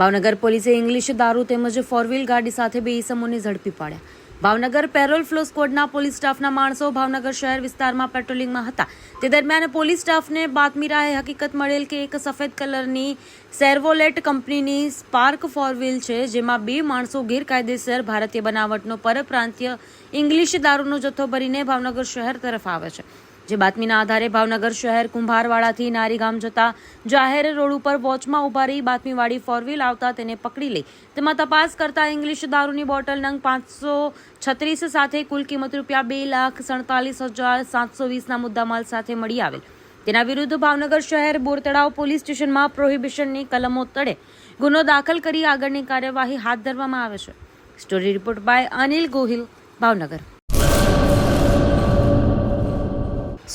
ભાવનગર પોલીસે ઇંગ્લિશ દારૂ તેમજ ફોર ગાડી સાથે બે ઈસમોને ઝડપી પાડ્યા. ભાવનગર પેરોલ ફ્લો સ્કોડના પોલીસ સ્ટાફના માણસો ભાવનગર શહેર વિસ્તારમાં પેટ્રોલિંગમાં હતા. તે દરમિયાન પોલીસ સ્ટાફને બાતમી રાહે હકીકત મળેલ કે એક સફેદ કલરની સેર્વોલેટ કંપનીની સ્પાર્ક ફોર વ્હીલ છે, જેમાં બે માણસો ગેરકાયદેસર ભારતીય બનાવટનો પરપ્રાંતીય ઇંગ્લિશ દારૂનો જથ્થો ભરીને ભાવનગર શહેર તરફ આવે છે. જે બાતમીના આધારે ભાવનગર શહેર કુંભારવાડાથી નારીગામ જતા જાહેર રોડ ઉપર વોચમાં ઊભા રહી બાતમીવાળી ફોર વ્હીલ આવતા તેને પકડી લઈ. તેમાં તપાસ કરતા ઇંગ્લિશ દારૂની બોટલ નંગ પાંચસો છત્રીસ સાથે કુલ કિંમત રૂપિયા બે લાખ સડતાલીસ હજાર સાતસો વીસના મુદ્દામાલ સાથે મળી આવેલ. તેના વિરુદ્ધ ભાવનગર શહેર બોરતળાવ પોલીસ સ્ટેશનમાં પ્રોહિબિશનની કલમો તળે. ગુનો દાખલ કરી આગળની કાર્યવાહી હાથ ધરવામાં આવે છે. Story report by Anil Gohil, Bhavnagar.